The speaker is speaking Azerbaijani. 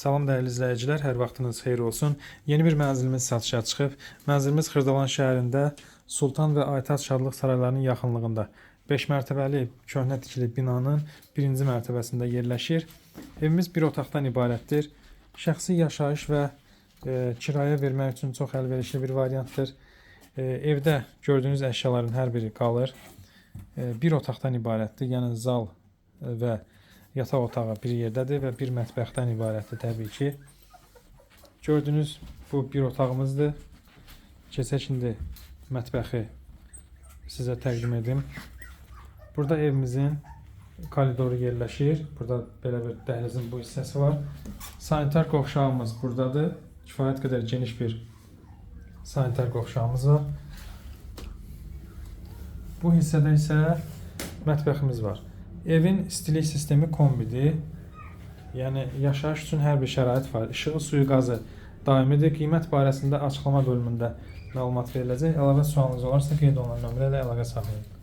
Salam dəyərli izləyicilər, hər vaxtınız xeyir olsun. Yeni bir mənzilimiz satışa çıxıb. Mənzilimiz Xırdalan şəhərində Sultan və Aytaç Şadlıq saraylarının yaxınlığında 5 mərtəbəli köhnə tikili binanın 1-ci mərtəbəsində yerləşir. Evimiz bir otaqdan ibarətdir. Şəxsi yaşayış və e, kirayə vermək üçün çox əlverişli bir variantdır. E, evdə gördüyünüz əşyaların hər biri qalır. E, bir otaqdan ibarətdir. Yəni zal e, və yataq otağı bir yerdədir və bir mətbəxdən ibarətdir təbii ki. Gördüyünüz bu bir otağımızdır. Keçək indi mətbəxi sizə təqdim edim. Burada evimizin koridoru yerləşir. Burada belə bir dəhlizin bu hissəsi var. Sanitar qovşağımız buradadır. Kifayət qədər geniş bir sanitar qovşağımız var. Bu hissədə isə mətbəximiz var. Evin istilik sistemi kombidir. Yəni yaşayış üçün hər bir şərait var. İşığı, suyu, qazı daimidir. Qiymət barəsində açıqlama bölümündə məlumat veriləcək. Əlavə sualınız olarsa qeyd olunan nömrə ilə əlaqə saxlayın.